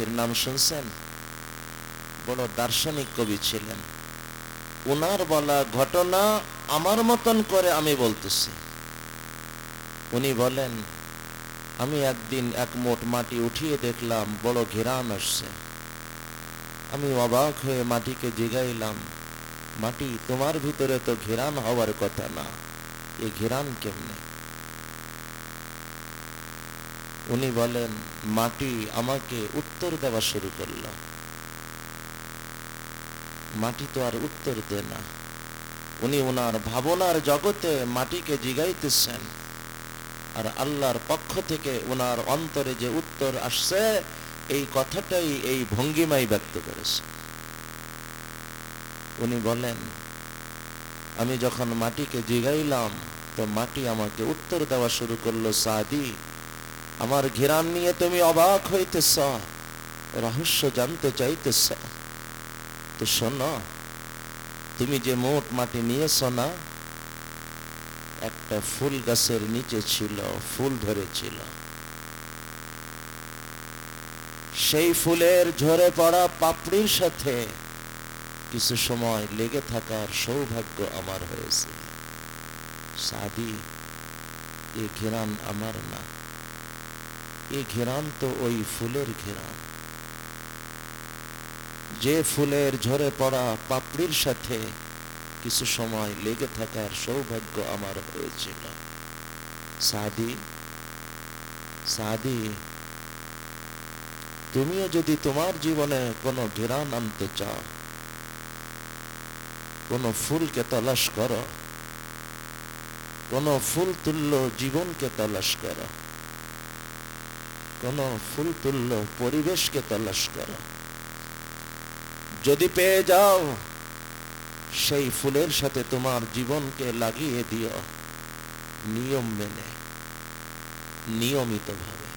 শাহীর নাম শুনছেন? বড় দার্শনিক কবি ছিলেন। ওনার বলা ঘটনা আমার মতন করে আমি বলতেছি। উনি বলেন, আমি একদিন এক মোট মাটি উঠিয়ে দেখলাম, বড় ঘেরান আসছে। আমি অবাক হয়ে মাটিকে জিগাইলাম, মাটি তোমার ভিতরে তো ঘেরান হওয়ার কথা না, এ ঘেরান কেমনে? উনি বলেন, মাটি আমাকে উত্তর দেওয়া শুরু করল। মাটি তো আর উত্তর দে না। উনি ওনার ভাবনার জগতে মাটিকে জিগাইতেছেন। আর আল্লাহর পক্ষ থেকে ওনার অন্তরে যে উত্তর আসছে, এই কথাটাই এই ভঙ্গিমাই ব্যক্ত করেছে। উনি বলেন, আমি যখন মাটিকে জিগাইলাম, তো মাটি আমাকে উত্তর দেওয়া শুরু করল সাদি আমার ঘিরান নিয়ে তুমি অবাক হইতেছ। রহস্য জানতে চাইতেছ। তো শোনো, তুমি যে মোট মাটি নিয়েছ না, একটা ফুল গাছের নিচে ছিল, ফুল ধরেছিল। সেই ফুলের ঝরে পড়া পাপড়ির সাথে কিছু সময় লেগে থাকার সৌভাগ্য আমার হয়েছে। সাদি, এ ঘেরান আমার না। এ ঘেরান তো ওই ফুলের ঘেরান। যে ফুলের ঝরে পড়া পাপড়ির সাথে কিছু সময় লেগে থাকার সৌভাগ্য আমার হয়েছিল সাদি সাদি, তুমিও যদি তোমার জীবনে কোনো ঘেরান আনতে চাও, কোন ফুলকে তলাশ করো, কোন ফুল তুল্য জীবনকে তলাশ করো। কোন ফুল তুল্য পরিবেশকে তলাশ করো। যদি পেয়ে যাও, সেই ফুলের সাথে তোমার জীবনকে লাগিয়ে দিও। নিয়ম মেনে, নিয়মিতভাবে।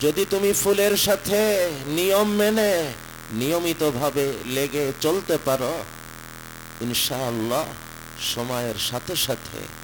যদি তুমি ফুলের সাথে নিয়ম মেনে, নিয়মিতভাবে লেগে চলতে পারো, ইনশাআল্লাহ সময়ের সাথে সাথে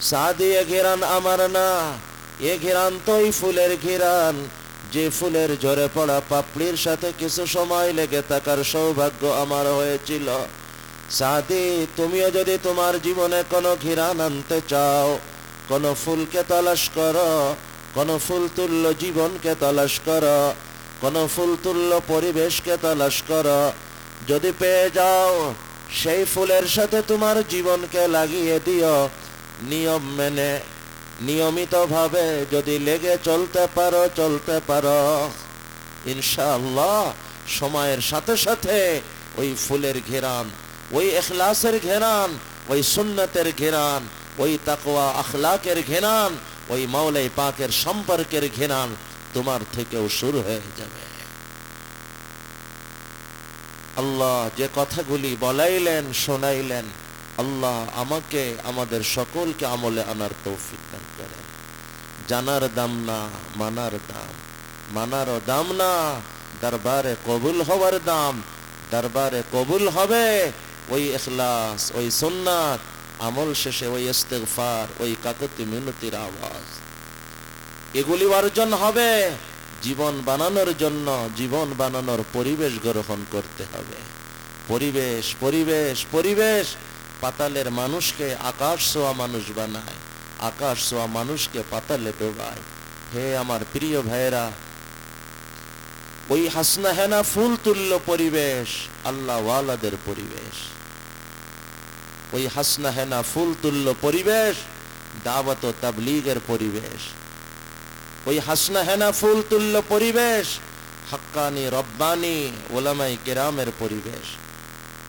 এ ঘিরান আমার না, এ ঘিরান তোই ফুলের ঘিরান। যে ফুলের ঝরে পড়া পাপড়ির সাথে কিছু সময় লেগে থাকার সৌভাগ্য আমার হয়েছিল। সাদি, তুমিও যদি তোমার জীবনে কোনো ঘিরান আনতে চাও, কোনো ফুলকে তলাশ করো, কোনো ফুল তুল্য জীবনকে তলাশ করো, কোনো ফুল তুল্য পরিবেশকে তলাশ করো, যদি পেয়ে যাও, সেই ফুলের সাথে তোমার জীবনকে লাগিয়ে দিও। নিয়ম মেনে, নিয়মিতভাবে যদি লেগে চলতে পারো চলতে পারো। ইনশাআল্লাহ, সময়ের সাথে সাথে ওই ফুলের ঘেরান, ওই এখলাসের ঘেরান, ওই সুন্নতের ঘেরান, ওই তাকওয়া আখলাকের ঘেরান, ওই মাওলাই পাকের সম্পর্কের ঘেরান, তোমার থেকেও শুরু হয়ে যাবে। আল্লাহ যে কথাগুলি বলাইলেন, শোনাইলেন আল্লাহ আমাকে, আমাদের সকলকে আমলে আনার তৌফিক দান করেন। জানার দাম না, মানার দাম। মানারও দাম না, দরবারে কবুল হওয়ার দাম। দরবারে কবুল হবে ওই এখলাস ওই সুন্নাত, আমল শেষে ওই ইস্তেগফার, ওই কাকতি মিনতির আওয়াজ। এগুলি অর্জন হবে, জীবন বানানোর জন্য, জীবন বানানোর পরিবেশ গ্রহণ করতে হবে। পরিবেশ পরিবেশ পরিবেশ পাতালের মানুষকে আকাশ ছোঁয়া মানুষ বানায়, আকাশ ছোঁয়া মানুষকে পাতালে ডোবায়। হে আমার প্রিয় ভাইয়েরা, ওই হাসনা হেনা ফুল তুল্য পরিবেশ, আল্লাহ ওয়ালাদের পরিবেশ। ওই হাসনা হেনা ফুল তুল্য পরিবেশ, দাওয়াত ও তাবলিগের পরিবেশ। ওই হাসনা হেনা ফুল তুল্য পরিবেশ, হাক্কানি রব্বানি ওলামাই কেরামের পরিবেশ।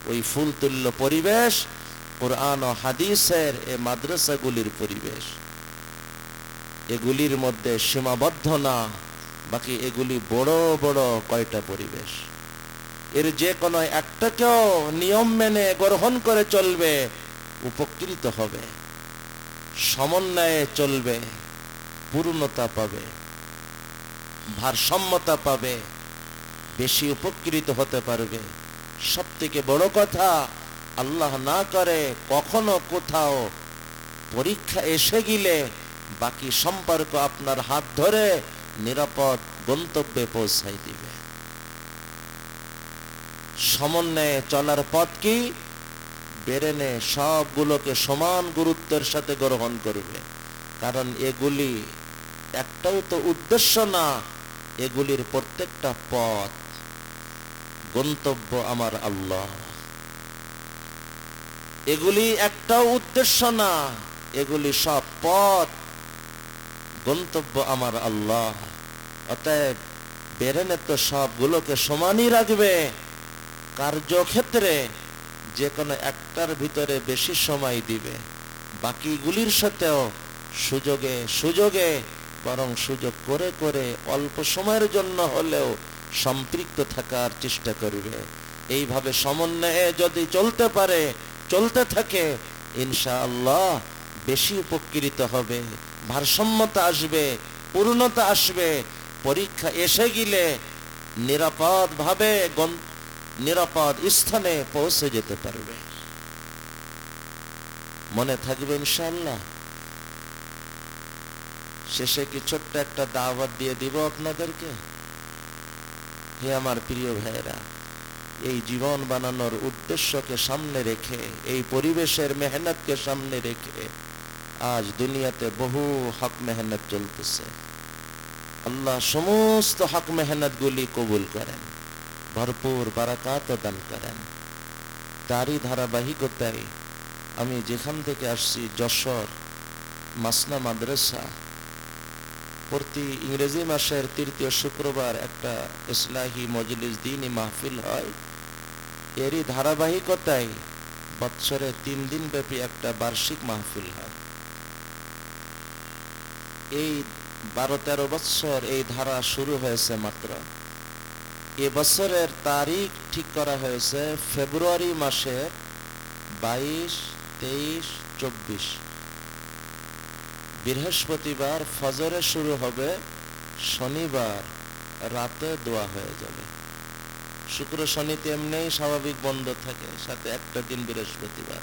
ওই ফুল তুল্য পরিবেশ কোরআন ও হাদিসের এ মাদ্রাসাগুলির পরিবেশ। এগুলির মধ্যে সীমাবদ্ধ না, বাকি এগুলি বড় বড় কয়টা পরিবেশ। এর যে কোনো একটাকেও নিয়ম মেনে গ্রহণ করে চলবে, উপকৃত হবে, সমন্বয়ে চলবে, পূর্ণতা পাবে, ভারসাম্যতা পাবে, বেশি উপকৃত হতে পারবে। সব থেকে বড় কথা আল্লাহ না করে কখনো কোথাও পরীক্ষা এসে গেলে বাকি সম্পর্ক আপনার হাত ধরে নিরাপদ গন্তব্যে পৌঁছাই দিবে। সমন্বয়ে চলার পথ কি? বেরেনে সবগুলোকে সমান গুরুত্বের সাথে গ্রহণ করবে। কারণ এগুলি একটাও তো উদ্দেশ্য না, এগুলির প্রত্যেকটা পথ গন্তব্য আমার আল্লাহ। এগুলি একটাও উদ্দেশ্য না। এগুলি সব পথ। গন্তব্য আমার আল্লাহ। অতএব বেরেনে তো সবগুলোকে সমানই রাখবে। কার্যক্ষেত্রে যে কোনো একটার ভিতরে বেশি সময় দিবে। বাকিগুলির সাথেও সুযোগে সুযোগে, বরং সুযোগ করে করে অল্প সময়ের জন্য হলেও সম্পৃক্ত থাকার চেষ্টা করবে। এইভাবে সমন্বয়ে যদি চলতে পারে চলতে থাকে, ইনশাআল্লাহ বেশি উপকৃত হবে। ভারসাম্যতা আসবে, পূর্ণতা আসবে, পরীক্ষা এসে গেলে নিরাপদ ভাবে নিরাপদ স্থানে পৌঁছে যেতে পারবে। মনে থাকবে ইনশাআল্লাহ? শেষে কি ছোট্ট একটা দাওয়াত দিয়ে দিব আপনাদেরকে? হে আমার প্রিয় ভাইয়েরা এই জীবন বানানোর উদ্দেশ্যকে সামনে রেখে, এই পরিবেশের মেহনতকে সামনে রেখে আজ দুনিয়াতে বহু হক মেহনত চলতেছে। আল্লাহ সমস্ত হক মেহনত গুলি কবুল করেন, ভরপুর বারাকাত দান করেন। তারই ধারাবাহিকতায় আমি যেখান থেকে আসছি, যশোর, মাসনা মাদ্রাসা, প্রতি ইংরেজি মাসের তৃতীয় শুক্রবার একটা ইসলাহী মজলিস দিনই মাহফিল হয়। এরই ধারাবাহিকতায় বৎসরে তিন দিন ব্যাপী একটা বার্ষিক মাহফিল হয়। এই বারো তেরো বৎসর এই ধারা শুরু হয়েছে মাত্র। এ বছরের তারিখ ঠিক করা হয়েছে ফেব্রুয়ারি মাসের বাইশ, তেইশ, চব্বিশ। বৃহস্পতিবার ফজরে শুরু হবে, শনিবার রাতে দোয়া হয়ে যাবে। শুক্র শনিতে এমনি স্বাভাবিক বন্ধ থাকে, সাথে একটা দিন বৃহস্পতিবার।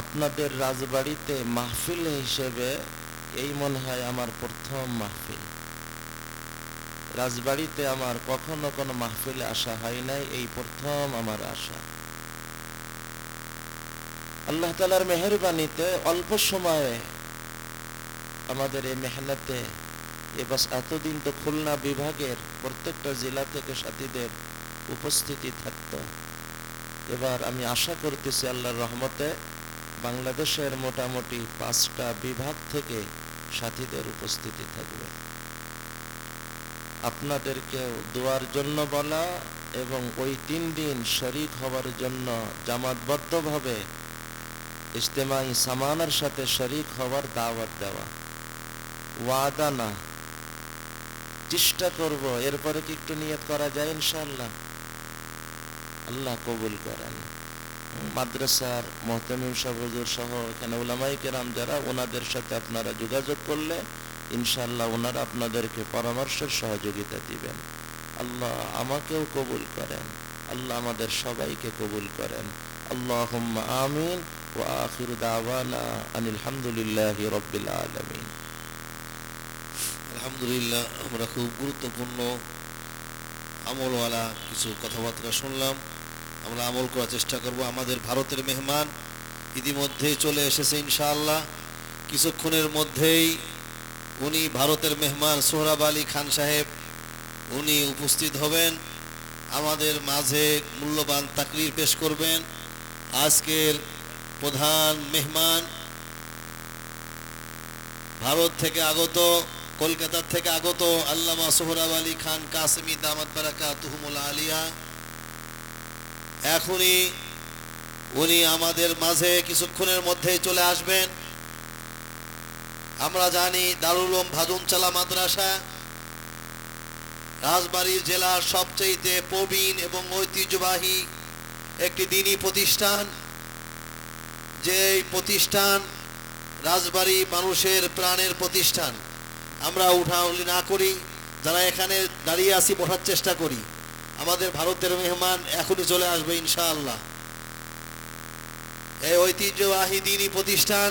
আপনাদের রাজবাড়িতে মাহফিল হিসেবে এই মনে হয় আমার প্রথম মাহফিল। রাজবাড়িতে আমার কখনো কোনো মাহফিলে আসা হয় নাই, এই প্রথম আমার আশা আল্লাহ তালার মেহরবানিতে অল্প সময়ে আমাদের এই মেহনতে এবার এতদিন তো খুলনা বিভাগের প্রত্যেকটা জেলা থেকে সাথীদের উপস্থিতি থাকত। এবার আমি আশা করতেছি আল্লাহর রহমতে বাংলাদেশের মোটামুটি পাঁচটা বিভাগ থেকে সাথীদের উপস্থিতি থাকবে। আপনাদেরকে দোয়ার জন্য বলা এবং ওই তিন দিন শরিক হওয়ার জন্য জামাতবদ্ধভাবে ইজতেমাই সামানের সাথে শরিক হওয়ার দাওয়াত দেওয়া। ওয়াদা না। চেষ্টা করব, এরপরে কি একটু নিয়ত করা যায় ইনশাল্লাহ আল্লাহ কবুল করেন। মাদ্রাসার মহতামিম সাহুজুর সহ এখানে ওলামাই কেরাম যারা, ওনাদের সাথে আপনারা যোগাযোগ করলে ইনশাল্লাহ ওনারা আপনাদেরকে পরামর্শের সহযোগিতা দিবেন। আল্লাহ আমাকেও কবুল করেন। আল্লাহ আমাদের সবাইকে কবুল করেন। আল্লাহ আমিন। ও আখির দাওয়ানা আনিল হামদুলিল্লাহি রব্বিল আলামিন। আলহামদুলিল্লাহ, আমরা খুব গুরুত্বপূর্ণ আমলওয়ালা কিছু কথাবার্তা শুনলাম। আমরা আমল করার চেষ্টা করব। আমাদের ভারতের মেহমান ইতিমধ্যেই চলে এসেছে ইনশাআল্লাহ। কিছুক্ষণের মধ্যেই উনি ভারতের মেহমান সোহরাব আলী খান সাহেব, উনি উপস্থিত হবেন। আমাদের মাঝে মূল্যবান তাকরির পেশ করবেন। আজকের প্রধান মেহমান ভারত থেকে আগত কলকাতা থেকে আগত আল্লামা সোহরাব আলী খান, কাসেমি দামাত বারাকা তুহমুল আলিয়া। এখনই উনি আমাদের মাঝে কিছুক্ষণের মধ্যেই চলে আসবেন। আমরা জানি দারুলম উলুম ভাদুমচালা মাদ্রাসা রাজবাড়ী জেলার সবচেয়ে প্রবীণ এবং ঐতিহ্যবাহী একটি দিনী প্রতিষ্ঠান। যে প্রতিষ্ঠান রাজবাড়ি মানুষের প্রাণের প্রতিষ্ঠান। আমরা উঠাউলি না করি, যারা এখানে দাঁড়িয়ে আছি বসার চেষ্টা করি। আমাদের ভারতের মেহমান এখনই চলে আসবে ইনশাআল্লাহ। এই ঐতিহ্যবাহী দিনই প্রতিষ্ঠান,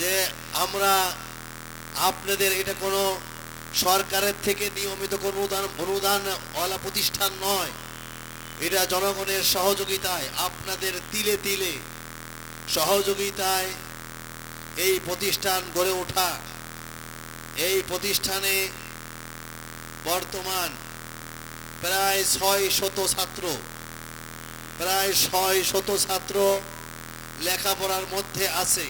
যে আমরা আপনাদের এটা কোনো সরকারের থেকে নিয়মিত অনুদান অনুদানওয়ালা প্রতিষ্ঠান নয়। এটা জনগণের সহযোগিতায়, আপনাদের তিলে তিলে সহযোগিতায় এই প্রতিষ্ঠান গড়ে ওঠা। এই প্রতিষ্ঠানে বর্তমান প্রায় ছয় শত ছাত্র, প্রায় ছয় শত ছাত্র লেখাপড়ার মধ্যে আছে।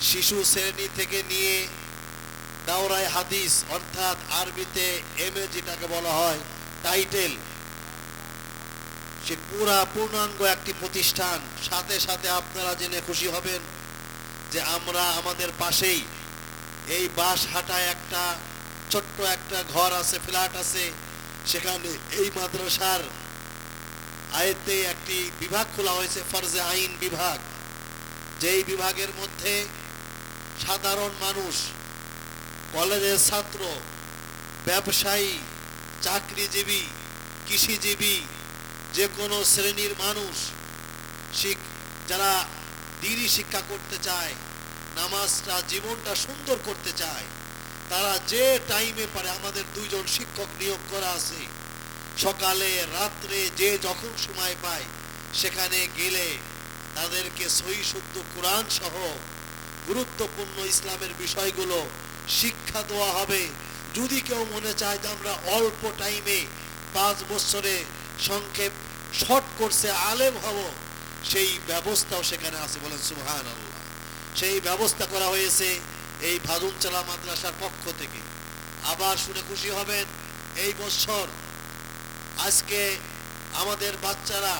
শিশু শ্রেণি থেকে নিয়ে দাওরায় হাদিস, অর্থাৎ আরবিতে এম যেটাকে বলা হয়, টাইটেল। সে পুরা পূর্ণাঙ্গ একটি প্রতিষ্ঠান। সাথে সাথে আপনারা জেনে খুশি হবেন যে আমরা আমাদের পাশেই এই বাস হাটায় একটা ছোট্ট একটা ঘর আছে, ফ্ল্যাট আছে। সেখানে এই মাদ্রাসার আয়তে একটি বিভাগ খোলা হয়েছে, ফরজে আইন বিভাগ। যেই বিভাগের মধ্যে সাধারণ মানুষ, কলেজের ছাত্র, ব্যবসায়ী, চাকরিজীবী, কৃষিজীবী, যে কোনো শ্রেণির মানুষ যারা দিনই শিক্ষা করতে চায়, নামাজটা, জীবনটা সুন্দর করতে চায়। তারা যে টাইমে পারে আমাদের দুইজন শিক্ষক নিয়োগ করা আছে, সকালে, রাত্রে যে যখন সময় পায়, সেখানে গেলে তাদেরকে সহি শুদ্ধ কোরআন সহ গুরুত্বপূর্ণ ইসলামের বিষয়গুলো শিক্ষা দেওয়া হবে। যদি কেউ মনে চায় যে আমরা অল্প টাইমে পাঁচ বছরে সংক্ষেপ শর্ট করছে আলেম হব সেই ব্যবস্থাও সেখানে আছে বলেন সুহান আল্লাহ সেই ব্যবস্থা করা হয়েছে এই ভাদুমচালা মাদ্রাসার পক্ষ থেকে। আবার শুনে খুশি হবেন, এই বছর আজকে আমাদের বাচ্চারা